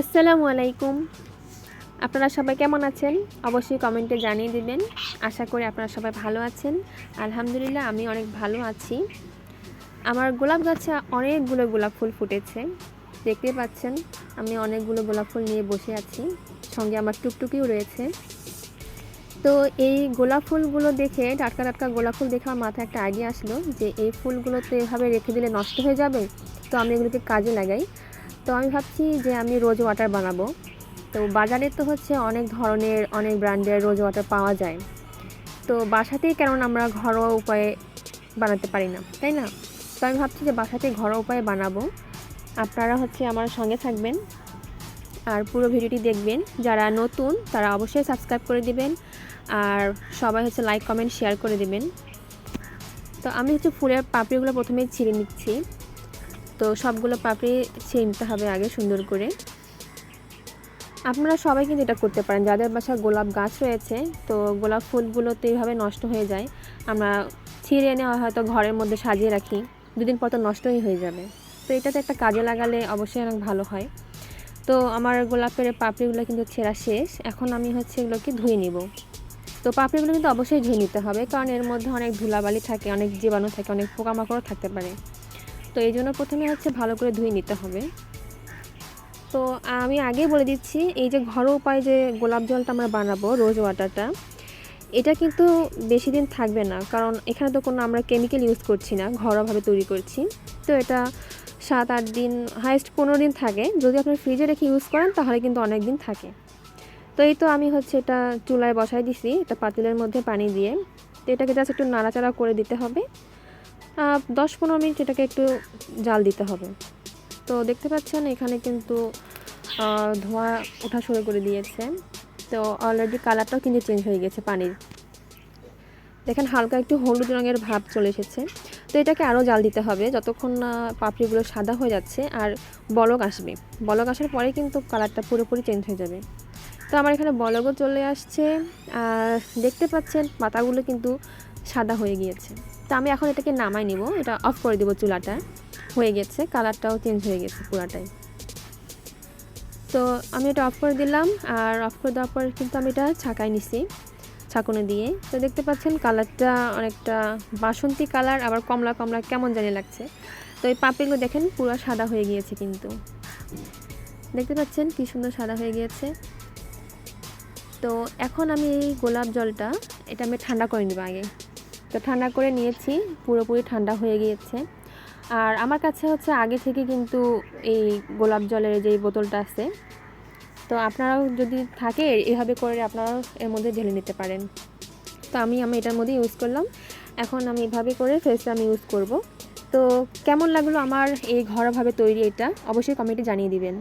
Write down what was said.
আসসালামু আলাইকুম। আপনারা সবাই কেমন আছেন? অবশ্যই কমেন্টে জানিয়ে দিবেন। আশা করি আপনারা সবাই ভালো আছেন। আলহামদুলিল্লাহ, আমি অনেক ভালো আছি। আমার গোলাপ গাছে অনেকগুলো গোলাপ ফুল ফুটেছে। দেখতে পাচ্ছেন, আমি অনেকগুলো গোলাপ ফুল নিয়ে বসে আছি। সঙ্গে আমার টুকটুকিও রয়েছে। তো এই গোলাপ ফুলগুলো দেখে, টাটকা টাটকা গোলাপ ফুল দেখে আমার মাথায় একটা আইডিয়া আসলো যে এই ফুলগুলো তো এভাবে রেখে দিলে নষ্ট হয়ে যাবে। তো আমি এগুলোকে কাজে লাগাই। তো আমি ভাবছি যে আমি রোজ ওয়াটার বানাবো। তো বাজারে তো হচ্ছে অনেক ধরনের, অনেক ব্র্যান্ডের রোজ ওয়াটার পাওয়া যায়। তো বাসাতেই কেন আমরা ঘরোয়া উপায়ে বানাতে পারি না, তাই না? তো আমি ভাবছি যে বাসাতেই ঘরোয়া উপায়ে বানাবো। আপনারা হচ্ছে আমার সঙ্গে থাকবেন আর পুরো ভিডিওটি দেখবেন। যারা নতুন, তারা অবশ্যই সাবস্ক্রাইব করে দিবেন আর সবাই হচ্ছে লাইক, কমেন্ট, শেয়ার করে দিবেন। তো আমি হচ্ছে ফুলের পাপড়িগুলো প্রথমে ছিঁড়ে নিচ্ছি। তো সবগুলো পাপড়ি ছিঁড়ে নিতে হবে আগে সুন্দর করে। আপনারা সবাই কিন্তু এটা করতে পারেন। যাদের বাসায় গোলাপ গাছ রয়েছে, তো গোলাপ ফুলগুলো তো এইভাবে নষ্ট হয়ে যায়। আমরা ছিঁড়ে এনে হয়তো ঘরের মধ্যে সাজিয়ে রাখি। দুদিন পর তো নষ্টই হয়ে যাবে। তো এটাতে একটা কাজে লাগালে অবশ্যই অনেক ভালো হয়। তো আমার গোলাপের পাপড়িগুলো কিন্তু ছেঁড়া শেষ। এখন আমি হচ্ছে এগুলোকে ধুয়ে নিব। তো পাপড়িগুলো কিন্তু অবশ্যই ধুয়ে নিতে হবে। কারণ এর মধ্যে অনেক ধুলাবালি থাকে, অনেক জীবাণু থাকে, অনেক পোকামাকড়ও থাকতে পারে। তো এই জন্য প্রথমে হচ্ছে ভালো করে ধুয়ে নিতে হবে। তো আমি আগেই বলে দিচ্ছি, এই যে ঘরোয়া উপায় যে গোলাপ জলটা আমরা বানাবো রোজ ওয়াটারটা এটা কিন্তু বেশি দিন থাকবে না, কারণ এখানে তো কোনো আমরা কেমিক্যাল ইউজ করছি না, ঘরোয়াভাবে তৈরি করছি। তো এটা সাত আট দিন হাইস্ট পনেরো দিন থাকে। যদি আপনি ফ্রিজে রেখে ইউজ করেন, তাহলে কিন্তু অনেক দিন থাকে। তো এই তো আমি হচ্ছে এটা চুলায় বসাই দিছি, এটা পাতিলের মধ্যে পানি দিয়ে। তো এটাকে জাস্ট একটু নাড়াচাড়া করে দিতে হবে। দশ পনেরো মিনিট এটাকে একটু জাল দিতে হবে। তো দেখতে পাচ্ছেন এখানে কিন্তু ধোঁয়া ওঠা শুরু করে দিয়েছে। তো অলরেডি কালারটাও কিন্তু চেঞ্জ হয়ে গেছে পানির। দেখেন হালকা একটু হলুদ রঙের ভাব চলে এসেছে। তো এটাকে আরও জাল দিতে হবে, যতক্ষণ না পাপড়িগুলো সাদা হয়ে যাচ্ছে আর বলক আসবে। বলক আসার পরে কিন্তু কালারটা পুরোপুরি চেঞ্জ হয়ে যাবে। তো আমার এখানে বলকও চলে আসছে। আর দেখতে পাচ্ছেন পাতাগুলো কিন্তু সাদা হয়ে গিয়েছে। তো আমি এখন এটাকে নামাই নিব, এটা অফ করে দেবো চুলাটা। হয়ে গেছে, কালারটাও চেঞ্জ হয়ে গেছে পুরাটাই। তো আমি এটা অফ করে দিলাম, আর অফ করে দেওয়ার পর কিন্তু আমি এটা ছাকাই নিছি, ছাকুনে দিয়ে। তো দেখতে পাচ্ছেন কালারটা অনেকটা বাসন্তী কালার, আবার কমলা কমলা, কেমন জানি লাগছে। তো এই পাপড়িগুলো দেখেন পুরো সাদা হয়ে গিয়েছে কিন্তু। দেখতে পাচ্ছেন কি সুন্দর সাদা হয়ে গিয়েছে। তো এখন আমি এই গোলাপ জলটা, এটা আমি ঠান্ডা করে নেব আগে। তো ঠান্ডা করে নিয়েছি, পুরোপুরি ঠান্ডা হয়ে গিয়েছে। আর আমার কাছে হচ্ছে আগে থেকে কিন্তু এই গোলাপ জলের যে বোতলটা আছে, তো আপনারাও যদি থাকে এভাবে করে আপনারাও এর মধ্যে ঢেলে নিতে পারেন। তো আমি আমি এটার মধ্যে ইউজ করলাম, এখন আমি এভাবে করে ফেসটা আমি ইউজ করব। তো কেমন লাগল আমার এই ঘরোয়াভাবে তৈরি এটা? অবশ্যই কমেন্টে জানিয়ে দিবেন।